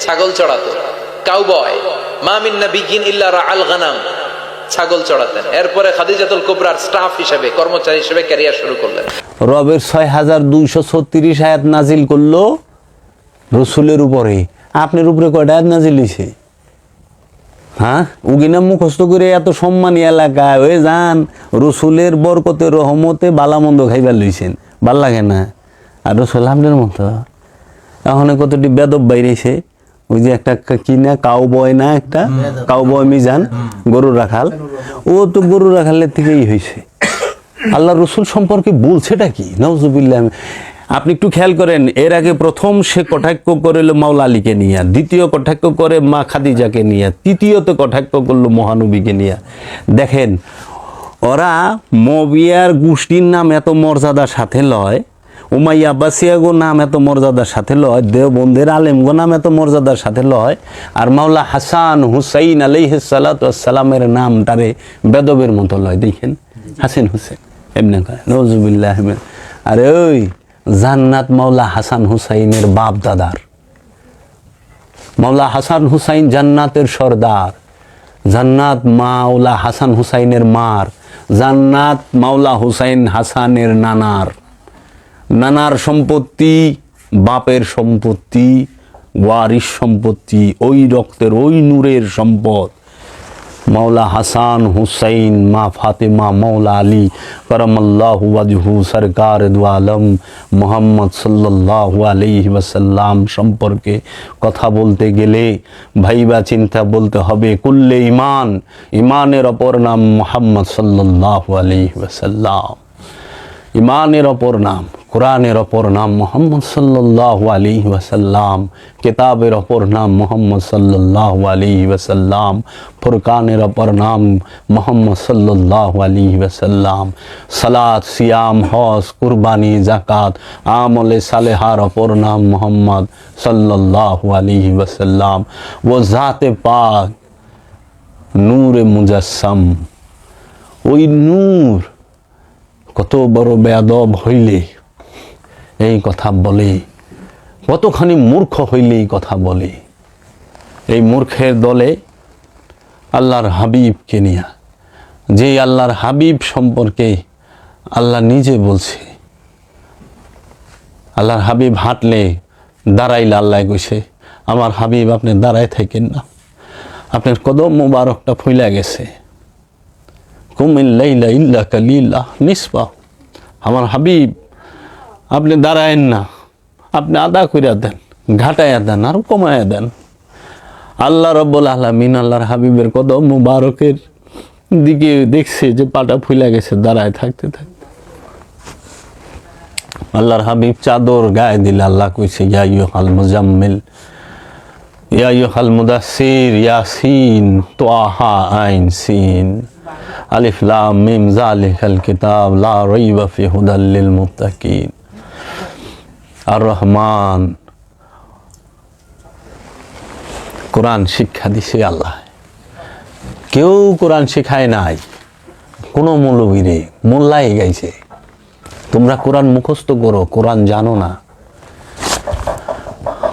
ছাগল চড়াতো। কাউবয় মামিন নাবিগিন রাআল গানাম। ছাগল চড়াতেন। এরপরে খাদিজাতুল স্টাফ হিসেবে, কর্মচারী হিসেবে ক্যারিয়ার শুরু করলেন। রবের ছয় হাজার দুইশো ছত্রিশ আয়াত নাজিল করল রসুলের উপরে। আপনার উপরে কয়টা আয়াত নাজিল হয়েছে হ্যাঁ? উগিনা মুখস্থ করে এত সম্মানী এলাকায় হয়ে যান রসুলের বরকতে, রহমতে, বালামন্দ খাইবার লইছেন। ভালো লাগে না? আর রসুল আপনার মতো? এখন কতটি বেদব বাইরেছে? ওই যে একটা কি না কাউ বয় না একটা? কাউ বয় মিজান গরু রাখাল। ও তো গরু রাখালের থেকেই হয়েছে আল্লাহ রসুল সম্পর্কে বলছেটা কি? নজুবিল্লাহ আপনি একটু খেয়াল করেন এর আগে প্রথম সে কটাক্ষ করিল মাওলা আলীকে নিয়ে দ্বিতীয় কটাক্ষ করে মা খাদিজাকে নিয়ে তৃতীয়তে কটাক্ষ করল মহানবীকে নিয়ে। দেখেন ওরা মবিয়ার গোষ্ঠীর নাম এত মর্যাদার সাথে লয় উমাইয়া বাসিয়াগো নাম এত মর্যাদার সাথে লয়। দেওবন্দের আলেমগো নাম এত মর্যাদার সাথে লয়। আর মাওলা হাসান হুসাইন নাম তারে বেদবের মতো লয়, দেখেন? হাসিন হুসেন এমনি নজুবিল্লাহ আরে ওই জান্নাত মাওলা হাসান হুসাইনের বাপ দাদার। মাওলা হাসান হুসাইন জান্নাতের সর্দার। জান্নাত মাওলা হাসান হুসাইনের মার। জান্নাত মাওলা হুসাইন হাসানের নানার। নানার সম্পত্তি, বাপের সম্পত্তি ওয়ারিস সম্পত্তি, ওই রক্তের, ওই নূরের সম্পদ। মাওলা হাসান হুসাইন, মা ফাতেমা মৌলা আলী, করমাল্লাহু সরকার দু আলম, মোহাম্মদ সাল্লাল্লাহু আলাইহি ওয়াসাল্লাম সম্পর্কে কথা বলতে গেলে ভাইবা চিন্তা বলতে হবে, কুল্লে ইমান ইমানের অপর নাম মোহাম্মদ সাল্লাল্লাহু আলাইহি ওয়াসাল্লাম। ইমানের অপর নাম। কোরআনের অপর নাম মোহাম্মদ সাল্লাহ আলী ওয়াসাল্লাম, কেতাবের অপর নাম মোহাম্মদ সাল্লাহ আলী ওয়াসাল্লাম, ফুরকানের অপর নাম মোহাম্মদ সাল্লাহ আলী ওয়াসাল্লাম। সালাত, সিয়াম, হজ, কুরবানি জাকাত আমলে সালেহার অপর নাম মোহাম্মদ সাল্লাহ আলী ওয়াসাল্লাম। ও জাতে পাক নূরে মুজাসম ওই নূর কত বড় বেয়াদব হইলে এই কথা বলে। কতখানি মূর্খ হইলে এই কথা বলে। এই মূর্খের দলে আল্লাহর হাবিবকে নিয়া, যে আল্লাহর হাবিব সম্পর্কে আল্লাহ নিজে বলছে, আল্লাহর হাবিব হাঁটলে দাঁড়াইলে আল্লাহ কইছে, আমার হাবিব, আপনি দাঁড়ায় থাকেন না। আপনার কদম মোবারকটা ফুইলা গেছে। কুমিল্লাইলা ইল্লা কালিল্লা নিসবা আমার হাবিব আপনি দাঁড়ায়েন না। আপনি আদা কইরা দেন, ঘাটাইয়া দেন আর কমায়া দেন। আল্লাহ রব্বুল আলমিন, আল্লাহর হাবিবের কদম মুবারকের দিকে দেখছে যে পাটা ফুলে গেছে, দাঁড়ায় থাকতে থাকতে। আল্লাহর হাবিব চাদর গায়ে দিলে আল্লাহ কইছে, ইয়া হাল মুজাম্মিল, ইয়া ইউহাল মুদাসির ইয়াসিন তোয়াহা আইন সিন, আলিফ লাম মিম জালিকাল কিতাব, লা রাইবা ফি হুদাল লিল মুত্তাকিন। আর রহমান কোরআন শিক্ষা দিছে আল্লাহ। কেউ কোরআন শিখায় নাই। কোনো মৌলবীরে মোল্লাই গাইছে। তোমরা কোরআন মুখস্থ করো, কোরআন জানো না।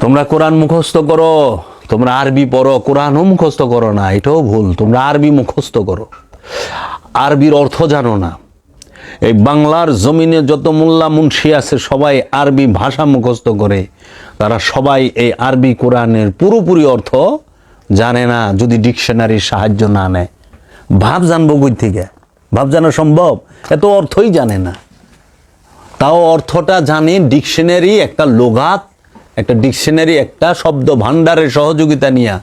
তোমরা কোরআন মুখস্থ করো, তোমরা আরবি পড়ো, কোরআনও মুখস্থ করো না। এটাও ভুল। তোমরা আরবি মুখস্থ করো। আরবির অর্থ জানো না। এই বাংলার জমিনে যত মোল্লা মুন্সি আছে সবাই আরবি ভাষা মুখস্থ করে। তারা সবাই এই আরবি কোরআনের পুরোপুরি অর্থ জানে না, যদি ডিকশনারির সাহায্য না নেয়। ভাব জানব কই থেকে? ভাব জানা সম্ভব? এত অর্থই জানে না। তাও অর্থটা জানে ডিকশনারি একটা লোগাত একটা ডিকশনারি একটা শব্দ ভান্ডারের সহযোগিতা নিয়া।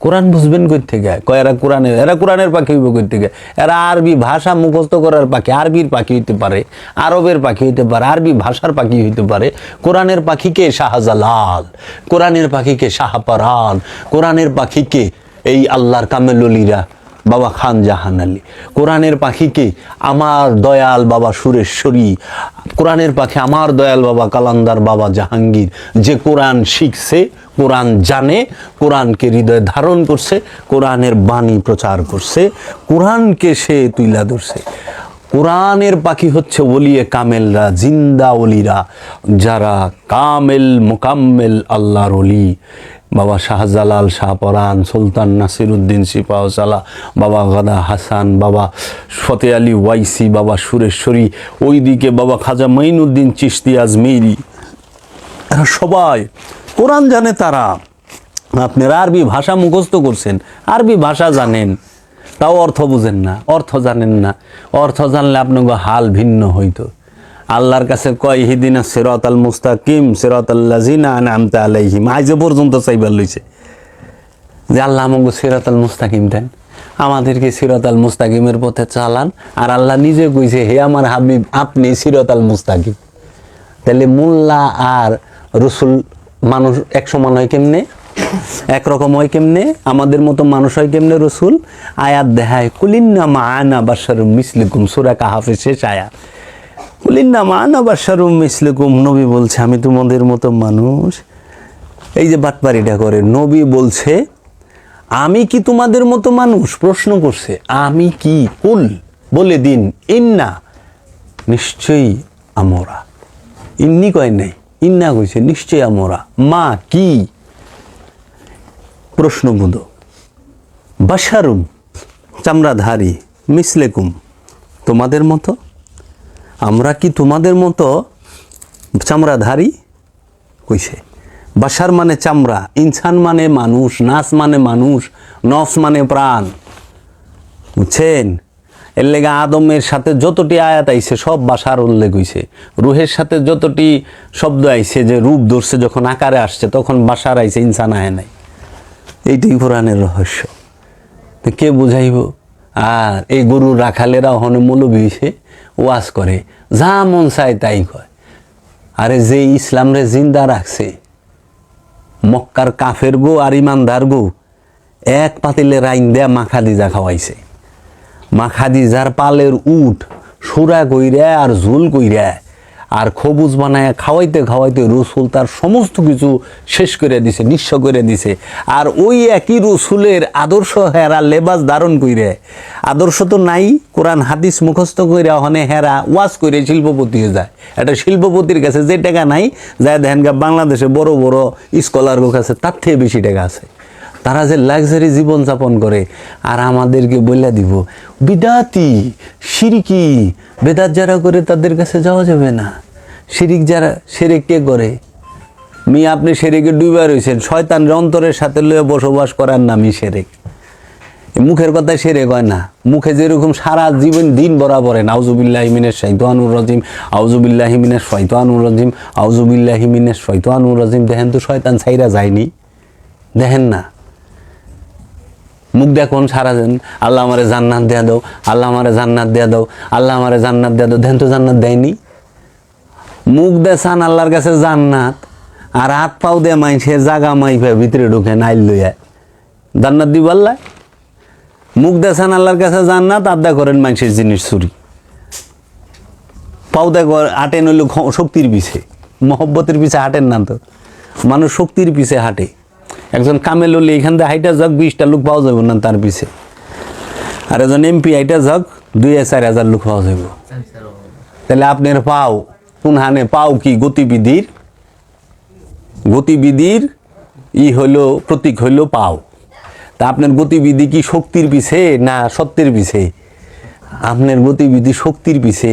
কোরআন বুঝবেন কই থেকে? কয়, এরা কোরআনের এরা কোরআনের পাখি হইব কই থেকে? এরা আরবি ভাষা মুখস্থ করার পাখি, আরবির পাখি হইতে পারে, আরবের পাখি হইতে পারে, আরবি ভাষার পাখি হইতে পারে। কোরআনের পাখিকে শাহজালাল। কোরআনের পাখিকে শাহপারান। কোরআনের পাখিকে এই আল্লাহর কামেললিরা, বাবা খান জাহান আলী। কোরআনের পাখিকে আমার দয়াল বাবা সুরেশ্বরী। কোরআনের পাখি, আমার দয়াল বাবা কালান্দার বাবা জাহাঙ্গীর। যে কোরআন শিখছে কোরআন জানে, কোরআনকে হৃদয়ে ধারণ করছে, কোরআনের বাণী প্রচার করছে, কোরআনকে সে তুইলা ধরছে। কোরআনের পাখি হচ্ছে ওলিয়ে কামেলরা, জিন্দা অলিরা যারা কামেল মোকাম্মেল আল্লাহর অলি বাবা শাহজালাল শাহপরান সুলতান নাসির উদ্দিন সিপাহসালা, বাবা গাদা হাসান, বাবা ফতে আলী ওয়াইসি, বাবা সুরেশ্বরী, ওইদিকে বাবা খাজা মঈনুদ্দিন চিস্তি আজমেরি। এরা সবাই কোরআন জানে তারা। আপনারা আরবি ভাষা মুখস্থ করছেন, আরবি ভাষা জানেন, তাও অর্থ বুঝেন না, অর্থ জানেন না। অর্থ জানলে আপনাকে হাল ভিন্ন হইতো। আল্লাহর কাছে কয় হিদিনা সিরাত আল মুস্তাকিম সিরাত আল্লাজিনা আনআমতা আলাইহিম। আজ পর্যন্ত চাইবার লইছে। যে আল্লাহ আমাকে সিরাত আল মুস্তাকিম দেন। আমাদেরকে সিরাত আল মুস্তাকিমের পথে চালান। আর আল্লাহ নিজে কইছে, হে আমার হাবিব, আপনি সিরাত আল মুস্তাকিম। তাহলে মোল্লা আর রসুল মানুষ এক সমান হয় কেমনে? একরকম হয় কেমনে? আমাদের মতো মানুষ হয় কেমনে রসুল? আয়াত দেখায়, কুলিন্না মা আনা বাসারুম মিসলিকুম। সুরা কাহাফে শেষ আয়াত। কুলিন্না মা আনা বাসারুম মিসলিকুম। নবী বলছে, আমি তোমাদের মতো মানুষ। এই যে বাটপারিটা করে, নবী বলছে, আমি কি তোমাদের মতো মানুষ? প্রশ্ন করছে, আমি কি? কুল। বলে দিন, ইন্না। নিশ্চয়ই আমরা। ইন্নি কয় নাই। ইন্না কইছে নিশ্চয় আমরা। মা, কি? প্রশ্নবোধ বাসারুম চামড়াধারী, মিসলেকুম, তোমাদের মতো? আমরা কি তোমাদের মতো? চামড়াধারী? কইছে। বাসার মানে চামড়া, ইনসান মানে মানুষ, নাস মানে মানুষ, নফস মানে প্রাণ। বুঝছেন? এর লেগে আদমের সাথে যতটি আয়াত আইছে, সব বাসার উল্লেখ হইছে। রুহের সাথে যতটি শব্দ আইছে, যে রূপ ধরছে যখন আকারে আসছে, তখন বাসার আইছে, ইনসান আয় নাই। এইটাই কোরআনের রহস্য। কে বুঝাইব? আর এই গরুর রাখালেরা ওখানে মৌলবী হইছে, ওয়াজ করে। যা মন চায় তাই কয়। আরে যে ইসলামরে জিন্দা রাখছে, মক্কার কাফের গো আর ইমানদার গো, এক পাতিলে রাইন দেয়া মাখা দিজা খাওয়াইছে। মাখা দিজার পালের উঠ সুরা কইরা আর ঝুল কইরা আর খবুজ বানায় খাওয়াইতে খাওয়াইতে রসুল তার সমস্ত কিছু শেষ করে দিছে, নিঃস্ব করে দিছে। আর ওই একই রসুলের আদর্শ হেরা লেবাস ধারণ কইরে, আদর্শ তো নাই, কোরআন, হাদিস মুখস্থ কইরা হনে হেরা ওয়াজ করে শিল্পপতি হয়ে যায়। একটা শিল্পপতির কাছে যে টাকা নাই, যায় দেখেন বাংলাদেশে বড় বড় স্কলার কাছে তার থেকে বেশি টাকা আছে। তারা যে লাক্সারি জীবন যাপন করে, আর আমাদেরকে বলে দিব, বিদাতি, সিরিকি, বেদাত যারা করে তাদের কাছে যাওয়া যাবে না। শিরিক যারা সেরেক কে করে? মি আপনি সেরেকে ডুবে রয়েছেন শয়তানের অন্তরের সাথে লয়ে বসবাস করার নামই সেরেক মুখের কথা সেরে কয় না। মুখে যেরকম সারা জীবন দিন বরাবর আউজুবিল্লাহ হিমিনের শৈতানুর রাজিম, আউজুবিল্লাহ হিমিনের শৈতানুর রাজিম, আউজুবিল্লাহ হিমিনের শৈতানুর রাজিম। দেখেন তো শয়তান ছাইরা যায়নি। দেখেন না। মুখ দেখুন সারাদিন আল্লাহ আমারে জান্নাত দেয়া দাও, আল্লাহ আমারে জান্নাত দেয়া দাও, আল্লাহ আমারে জান্নাত দেয়া দাও দেখেন তো জান্নাত দেয়নি? মুখ দেখান আল্লাহর কাছে জান্নাত, আর হাত পাও দিয়ে মাইছে জাগা মাইফে ভিতরে ঢুকে নাইল লইয়া। জান্নাত দিব আল্লাহ? মুখ দেখান আল্লাহর কাছে জান্নাত আড্ডা করেন মানুষের জিনিস চুরি। হাটে নইলে খ- শক্তির পিছে, মহব্বতের পিছে হাঁটেন না তো। মানুষ শক্তির পিছে হাঁটে। একজন কামেল হলে এখান থেকে হাইটা যাক, বিশটা লোক পাওয়া যাবে না তার পিছে। আর একজন এমপি হাইটা যাক, দুই চার হাজার লোক পাওয়া যাবে তাহলে আপনার পাও কোন হানে পাও কি গতিবিধির? গতিবিধির ই হইল, প্রতীক হইল পাও। তা আপনার গতিবিধি কি শক্তির পিছে না সত্যের পিছে? আপনার গতিবিধি শক্তির পিছে।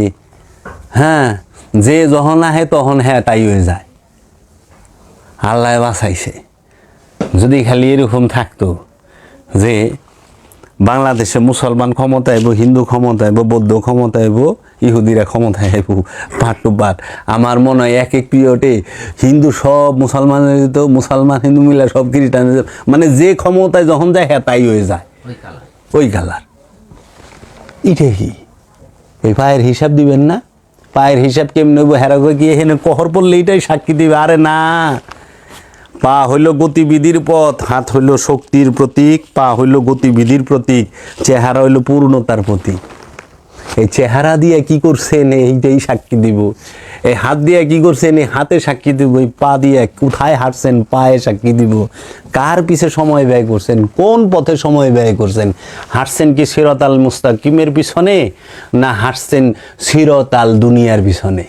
হ্যাঁ যে যখন আহে তখন হ্যাঁ তাই হয়ে যায়। আল্লাহ বাঁচাইছে। যদি খালি এরকম থাকতো যে বাংলাদেশে মুসলমান ক্ষমতা আইব হিন্দু ক্ষমতা আইব বৌদ্ধ ক্ষমতা আইব ইহুদিরা ক্ষমতা আইব পাট টু পাট আমার মনে হয় এক এক পিরিয়ডে হিন্দু সব মুসলমানের দিত মুসলমান হিন্দু মিলা সব খ্রিস্টান মানে যে ক্ষমতায় যখন যায় হ্যাঁ তাই হয়ে যায়। ওই কালার। ইটে কি? এই পায়ের হিসাব দিবেন না? পায়ের হিসাব কেমন হইব? হেরা গিয়ে এখানে কহর পড়লে এটাই সাক্ষী দিবে? আরে না। পা হইল গতিবিধির পথ, হাত হইল শক্তির প্রতীক, পা হইল গতিবিধির প্রতীক, চেহারা হইল পূর্ণতার প্রতীক। এই চেহারা দিয়ে কি করছেন? এইটাই সাক্ষী দিব। এই হাত দিয়ে কি করছেন? এই হাতে সাক্ষী দিব। এই পা দিয়ে কোথায় হাঁটছেন? পায়ে সাক্ষী দিব। কার পিছে সময় ব্যয় করছেন? কোন পথে সময় ব্যয় করছেন? হাঁটছেন কি সিরতাল মুস্তাকিমের পিছনে, না হাঁটছেন সিরতাল দুনিয়ার পিছনে?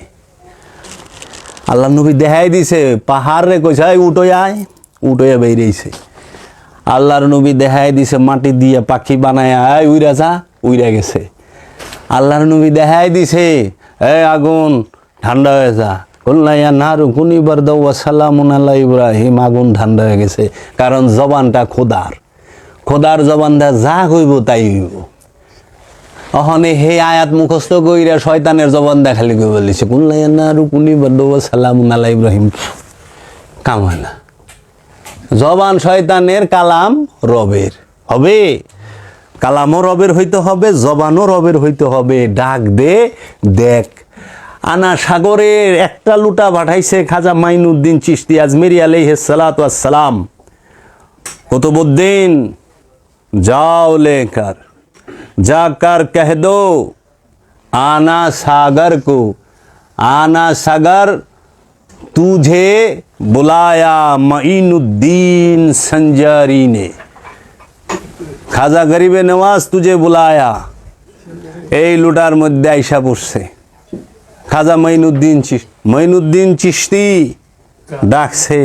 আল্লাহ নবী দেখাই দিছে, পাহাড় কইছে, "এই উঠো আয় উঠোয়া বেরিয়েছে আল্লাহর নবী দেখাই দিছে, মাটি দিয়ে পাখি বানায় আয় উইরা যা, উইরা গেছে। আল্লাহর নবী দেখাই দিছে, এ আগুন, ঠান্ডা হয়ে যা। কল্লাইয়া নারু কুনিবার দাও সালামুন আল্লাহ ইব্রাহিম, আগুন ঠান্ডা হয়ে গেছে। কারণ জবানটা খোদার। খোদার জবানটা যা কইব তাই হইব। অহনে হে আয়াত মুখস্থ কইরা শয়তানের জবান দেখালি কই বলিছে। কোন লাইনা রুকুনি বদবা সালাম আলা ইব্রাহিম। কাম হয় না। জবান শয়তানের কালাম রবের। হবে। কালামও রবের হইতে হবে, জবানও রবের হইতে হবে। ডাক দে, দেখ। আনা সাগরের একটা লুটা পাঠাইছে খাজা মাইনুদ্দিন চিস্তি আজমেরি আলহ সালাত সালাম কতবুদ্দিন, যাও লেখার जाकर कह दो आना सागर को आना सागर तुझे बुलाया मईनुद्दीन संजारी ने খাজা গরিবে নওয়াজ তুঝে বুলায়া এই লুটার মধ্যে আইসা পড়ছে খাজা মঈনুদ্দিন চিস মঈনুদ্দিন চিশতি ডাকছে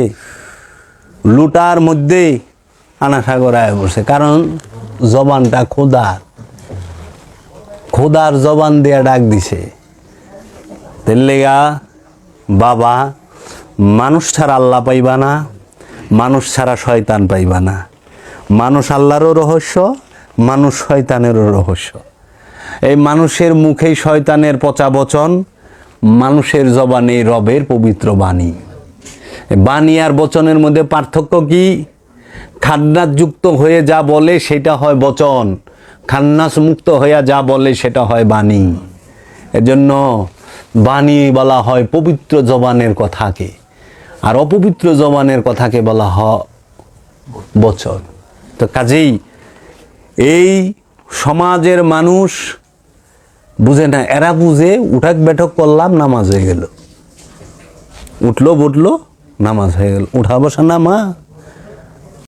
লুটার মধ্যে আনাসাগর আয় পড়ছে কারণ জবানটা খোদার খোদার জবান দিয়ে ডাক দিছে। তেলেগা বাবা, মানুষ ছাড়া আল্লাহ পাইবা না, মানুষ ছাড়া শয়তান পাইবা না। মানুষ আল্লাহরও রহস্য, মানুষ শয়তানেরও রহস্য। এই মানুষের মুখেই শয়তানের পচা বচন, মানুষের জবানে রবের পবিত্র বাণী। বাণী আর বচনের মধ্যে পার্থক্য কি? খান্নাস হয়ে যা বলে, সেটা হয় বচন। খান্নাস মুক্ত হইয়া যা বলে সেটা হয় বাণী। এজন্য বাণী বলা হয় পবিত্র জবানের কথাকে। আর অপবিত্র জবানের কথাকে বলা হয় বচন তো কাজেই এই সমাজের মানুষ বুঝে না, এরা বুঝে উঠাক বেঠক করলাম, নামাজ হয়ে গেল। উঠল বুটলো, নামাজ হয়ে গেল। উঠা বসা নামা